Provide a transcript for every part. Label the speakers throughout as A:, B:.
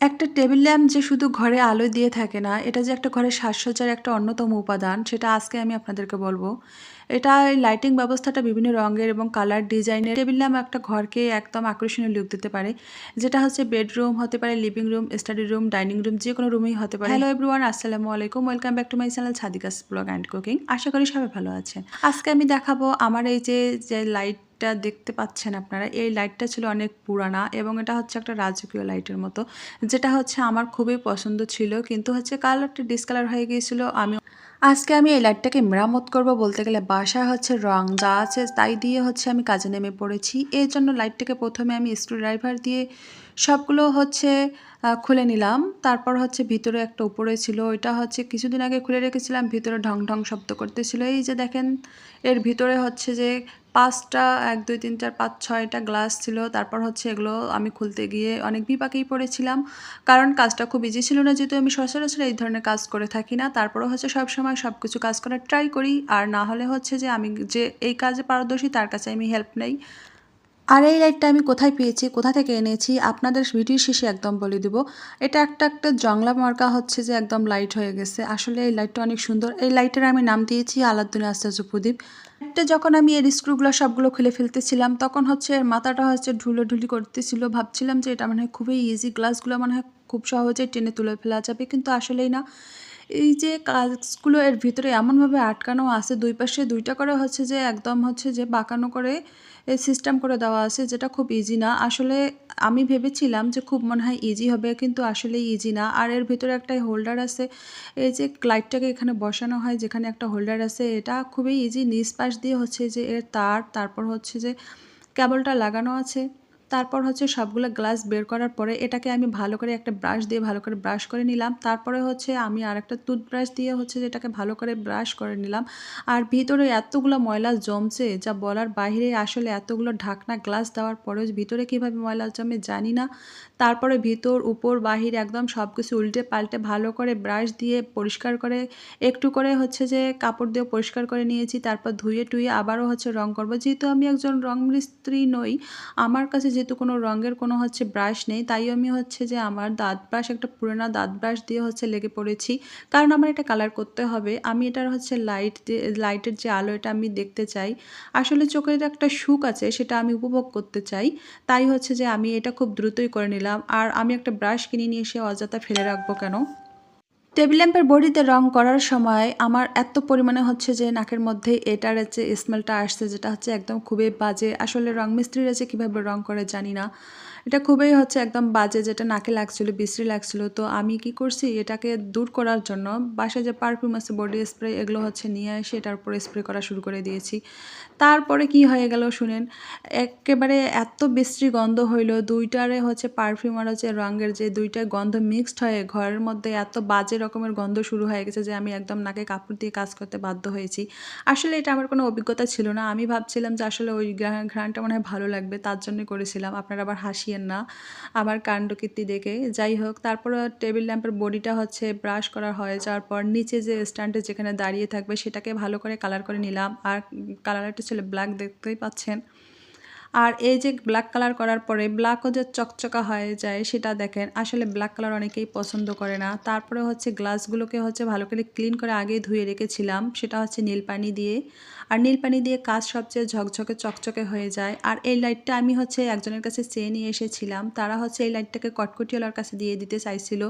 A: একটা table lamp যে শুধু ঘরে আলো দিয়ে থাকে না এটা যে একটা ঘরের সাজসজ্জার একটা অন্যতম উপাদান সেটা আজকে আমি আপনাদেরকে বলব। এটা এই লাইটিং ব্যবস্থাটা বিভিন্ন রঙের এবং কালার ডিজাইনের টেবিল ল্যাম্প একটা ঘরকে একদম আকর্ষণীয় লুক দিতে পারে। যেটা হচ্ছে বেডরুম হতে পারে living room study room dining room যে কোনো রুমেই হতে পারে। হ্যালো এভরিওয়ান আসসালামু আলাইকুম। Welcome back to my channel Sadika's blog and cooking আশা করি সবাই ভালো আছেন। আজকে আমি দেখাবো আমার এই যে যে লাইট লাইটটা দেখতে পাচ্ছেন আপনারা। এই লাইটটা ছিল অনেক পুরানা এবং এটা হচ্ছে একটা রাজকীয় লাইটের মতো। যেটা হচ্ছে আমার খুবই পছন্দ ছিল, কিন্তু হচ্ছে কালারটা ডিসকালার হয়ে গিয়েছিল। আমি আজকে আমি এই লাইটটাকে মেরামত করব বলতে গেলে বাসায় হচ্ছে রং যা আছে তাই দিয়ে হচ্ছে আমি কাজে নেমে পড়েছি। এর জন্য লাইটটাকে প্রথমে আমি স্ক্রু ড্রাইভার দিয়ে সবগুলো হচ্ছে খুলে নিলাম। তারপর হচ্ছে ভিতরে একটা উপরে ছিল, ওইটা হচ্ছে কিছুদিন আগে খুলে রেখেছিলাম, ভিতরে ঢং ঢং শব্দ করতেছিল। এই যে দেখেন, এর ভিতরে হচ্ছে যে পাঁচটা, এক, দুই, তিন, চার, পাঁচ, ছয়টা গ্লাস ছিল। তারপর হচ্ছে এগুলো আমি খুলতে গিয়ে অনেক বিপাকেই পড়েছিলাম। কারণ কাজটা খুব ইজি ছিল না, যেহেতু আমি সচরাচর এই ধরনের কাজ করে থাকি না। তারপরও হচ্ছে সব সময় সব কিছু কাজ করার ট্রাই করি। আর না হলে হচ্ছে যে আমি যে এই কাজে পারদর্শী তার কাছে আমি হেল্প নেই। আর এই লাইটটা আমি কোথায় পেয়েছি, কোথা থেকে এনেছি, আপনাদের ভিডিও শেষে একদম বলে দেব। এটা একটা একটা জংলা মার্কা হচ্ছে যে একদম লাইট হয়ে গেছে। আসলে এই লাইটটা অনেক সুন্দর। এই লাইটের আমি নাম দিয়েছি আলাদ্দিন আস্তাজ প্রদীপ। একটা যখন আমি এর স্ক্রুগুলো সবগুলো খুলে ফেলতেছিলাম, তখন হচ্ছে এর মাথাটা হচ্ছে ঢুলো ঢুলি করতেছিল। ভাবছিলাম যে এটা মনে হয় খুবই ইজি গ্লাসগুলো মনে হয় খুব সহজেই টেনে তুলে ফেলা যাবে, কিন্তু আসলেই না। এই যে কাজগুলো এর ভিতরে এমনভাবে আটকানো আছে, দুই পাশে দুইটা করে হচ্ছে যে একদম হচ্ছে যে বাঁকানো করে সিস্টেম করে দেওয়া আছে, যেটা খুব ইজি না। আসলে আমি ভেবেছিলাম যে খুব মনে হয় ইজি হবে, কিন্তু আসলে ইজি না। আর এর ভিতরে একটা হোল্ডার আছে, এই যে লাইটটাকে এখানে বসানো হয়, যেখানে একটা হোল্ডার আছে, এটা খুবই ইজি নিচ পাশ দিয়ে হচ্ছে যে এর তার, তারপর হচ্ছে যে কেবলটা লাগানো আছে। তারপর হচ্ছে সবগুলো গ্লাস বের করার পরে এটাকে আমি ভালো করে একটা ব্রাশ দিয়ে ভালো করে ব্রাশ করে নিলাম। তারপরে হচ্ছে আমি আর একটা টুথব্রাশ দিয়ে হচ্ছে যেটাকে ভালো করে ব্রাশ করে নিলাম। আর ভিতরে এতগুলো ময়লা জমছে যা বলার বাইরে আসলে এতগুলো ঢাকনা গ্লাস দেওয়ার পরেও ভিতরে কীভাবে ময়লা জমে জানি না। তারপরে ভিতর, উপর, বাহির একদম সব কিছু উল্টে পাল্টে ভালো করে ব্রাশ দিয়ে পরিষ্কার করে একটু করে হচ্ছে যে কাপড় দিয়ে পরিষ্কার করে নিয়েছি। তারপর ধুয়ে টুয়ে আবারও হচ্ছে রং করব। যেহেতু আমি একজন রং মিস্ত্রি নই, আমার কাছে যেহেতু কোনো রঙের কোনো হচ্ছে ব্রাশ নেই, তাই আমি হচ্ছে যে আমার দাঁত ব্রাশ একটা পুরোনো দাঁত ব্রাশ দিয়ে হচ্ছে লেগে পড়েছি। কারণ আমার এটা কালার করতে হবে। আমি এটার হচ্ছে লাইট লাইটের যে আলো এটা আমি দেখতে চাই, আসলে চোখের একটা সুখ আছে সেটা আমি উপভোগ করতে চাই। তাই হচ্ছে যে আমি এটা খুব দ্রুতই করে নিলাম। আর আমি একটা ব্রাশ কিনে নিয়ে এসে অযথা ফেলে রাখব কেন? টেবিল ল্যাম্পের বডিতে রং করার সময় আমার এত পরিমাণে হচ্ছে যে নাকের মধ্যে এটার যে স্মেলটা আসছে, যেটা হচ্ছে একদম খুবই বাজে। আসলে রং মিস্ত্রিরা যে কীভাবে রং করে জানি না। এটা খুবই হচ্ছে একদম বাজে, যেটা নাকে লাগছিল, বিশ্রী লাগছিল। তো আমি কি করছি, এটাকে দূর করার জন্য বাসায় যে পারফিউম আছে, বডি স্প্রে এগুলো হচ্ছে নিয়ে এসে এটার উপরে স্প্রে করা শুরু করে দিয়েছি। তারপরে কি হয়ে গেল শুনেন, একেবারে এত বিশ্রী গন্ধ হইল, দুইটারে হচ্ছে পারফিউম আর হচ্ছে রঙের যে দুইটা গন্ধ মিক্সড হয়ে ঘরের মধ্যে এত বাজে রকমের গন্ধ শুরু হয়ে গেছে যে আমি একদম নাকে কাপড় দিয়ে কাজ করতে বাধ্য হয়েছি। আসলে এটা আমার কোনো অভিজ্ঞতা ছিল না। আমি ভাবছিলাম যে আসলে ওই ঘ্রাণটা মনে হয় ভালো লাগবে, তার জন্যই করেছিলাম। আপনারা আবার হাসিয়েন না। আমার কাণ্ডকীর্তি দেখে। যাই হোক, তারপর টেবিল ল্যাম্পের বডিটা হচ্ছে ব্রাশ করা হয়ে যাওয়ার পর নিচে যে স্ট্যান্ডে যেখানে দাঁড়িয়ে থাকবে সেটাকে ভালো করে কালার করে নিলাম। আর কালারটা ছিল ব্ল্যাক, দেখতেই পাচ্ছেন। আর এই যে ব্ল্যাক কালার করার পরে ব্ল্যাকও যে চকচকা হয়ে যায় সেটা দেখেন, আসলে ব্ল্যাক কালার অনেকেই পছন্দ করে না। তারপরে হচ্ছে গ্লাসগুলোকে হচ্ছে ভালো করে ক্লিন করে আগে ধুয়ে রেখেছিলাম, সেটা হচ্ছে নীল পানি দিয়ে। আর নীল পানি দিয়ে কাজ সবচেয়ে ঝকঝকে চকচকে হয়ে যায়। আর এই লাইটটা আমি হচ্ছে একজনের কাছে চেয়ে নিয়ে এসেছিলাম, তারা হচ্ছে এই লাইটটাকে কটকটিওয়ালার কাছে দিয়ে দিতে চাইছিল।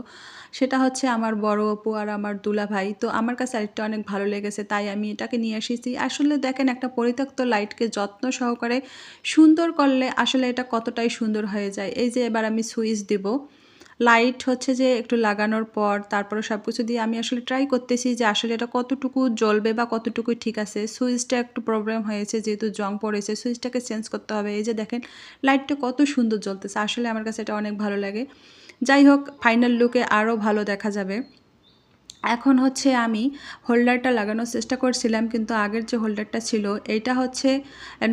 A: সেটা হচ্ছে আমার বড় অপু আর আমার দুলা ভাই। তো আমার কাছে লাইটটা অনেক ভালো লেগেছে, তাই আমি এটাকে নিয়ে এসেছি। আসলে দেখেন একটা পরিত্যক্ত লাইটকে যত্ন সহকারে সুন্দর করলে আসলে এটা কতটাই সুন্দর হয়ে যায়। এই যে এবার আমি সুইচ দেব। লাইট হচ্ছে যে একটু লাগানোর পর তারপরে সব কিছু দিয়ে আমি আসলে ট্রাই করতেছি যে আসলে এটা কতটুকু জ্বলবে বা কতটুকু ঠিক আছে। সুইচটা একটু প্রবলেম হয়েছে, যেহেতু জং পড়েছে সুইচটাকে চেঞ্জ করতে হবে। এই যে দেখেন লাইটটা কত সুন্দর জ্বলতেছে। আসলে আমার কাছে এটা অনেক ভালো লাগে। যাই হোক ফাইনাল লুকে আরও ভালো দেখা যাবে। এখন হচ্ছে আমি হোল্ডারটা লাগানোর চেষ্টা করছিলাম, কিন্তু আগের যে হোল্ডারটা ছিল, এইটা হচ্ছে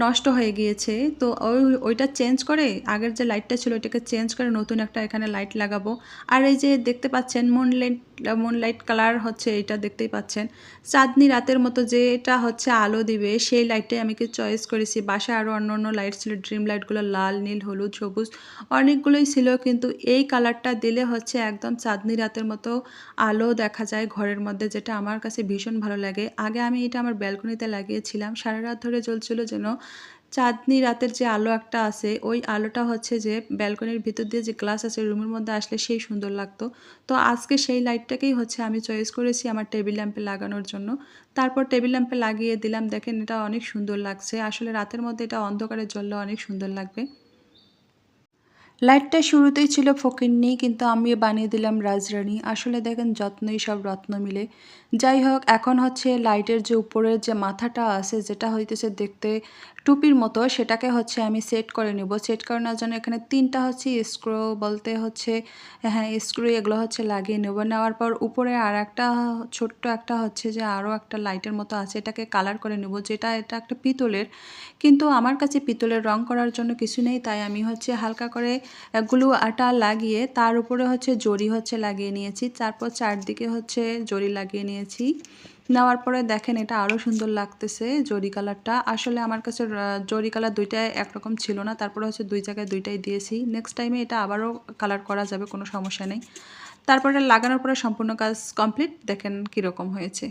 A: নষ্ট হয়ে গিয়েছে। তো ওই, ওইটা চেঞ্জ করে, আগের যে লাইটটা ছিল, ওইটাকে চেঞ্জ করে নতুন একটা এখানে লাইট লাগাবো। আর এই যে দেখতে পাচ্ছেন, moon light moon light colour হচ্ছে এইটা দেখতেই পাচ্ছেন। চাঁদনি রাতের মতো যেটা হচ্ছে আলো দিবে, সেই লাইটটাই আমি কি চয়েস করেছি। বাসায় আরও অন্য অন্য লাইট ছিল, ড্রিম লাইটগুলো লাল, নীল, হলুদ, সবুজ, অনেকগুলোই ছিল, কিন্তু এই কালারটা দিলে হচ্ছে একদম চাঁদনি রাতের মতো আলো দেখা যায়। ঘরের মধ্যে যেটা আমার কাছে ভীষণ ভালো লাগে। আগে আমি এটা আমার ব্যালকনিতে লাগিয়েছিলাম। সারা রাত ধরে জ্বলছিল যেন চাঁদনি রাতের যে আলো একটা আছে, ওই আলোটা হচ্ছে যে ব্যালকনির ভিতর দিয়ে যে গ্লাস আছে রুমের মধ্যে আসলে সেই সুন্দর লাগতো। তো আজকে সেই লাইটটাকেই হচ্ছে আমি চয়েস করেছি আমার টেবিল ল্যাম্পে লাগানোর জন্য। তারপর টেবিল ল্যাম্পে লাগিয়ে দিলাম। দেখেন এটা অনেক সুন্দর লাগছে। আসলে রাতের মধ্যে এটা অন্ধকারে জ্বললে অনেক সুন্দর লাগবে। লাইটটা শুরুতেই ছিল ফকিরনি কিন্তু আমি বানিয়ে দিলাম রাজরানী। আসলে দেখেন, যত্নই সব রত্ন মিলে। যাই হোক, এখন হচ্ছে লাইটের যে উপরের যে মাথাটা আছে, যেটা হইতেছে দেখতে টুপির মতো সেটাকে হচ্ছে আমি সেট করে নেব। সেট করানোর জন্য এখানে তিনটা হচ্ছে স্ক্রু বলতে হচ্ছে হ্যাঁ স্ক্রু এগুলো হচ্ছে লাগিয়ে নেব। নেওয়ার পর উপরে আর একটা ছোট্ট একটা হচ্ছে যে আরও একটা লাইটের মতো আছে, এটাকে কালার করে নেব, যেটা এটা একটা পিতলের। কিন্তু আমার কাছে পিতলের রং করার জন্য কিছু নেই, তাই আমি হচ্ছে হালকা করে গ্লু আটা লাগিয়ে তার উপরে হচ্ছে জরি হচ্ছে লাগিয়ে নিয়েছি। তারপর চারদিকে হচ্ছে জরি লাগিয়ে নিয়েছি। নেওয়ার পরে দেখেন এটা আরও সুন্দর লাগতেছে জরি কালারটা। আসলে আমার কাছে জরি কালার দুইটাই একরকম ছিল না, তারপরে হচ্ছে দুই জায়গায় দুইটাই দিয়েছি। নেক্সট টাইমে এটা আবারও কালার করা যাবে, কোনো সমস্যা নেই। তারপরে লাগানোর পরে সম্পূর্ণ কাজ কমপ্লিট দেখেন কীরকম হয়েছে।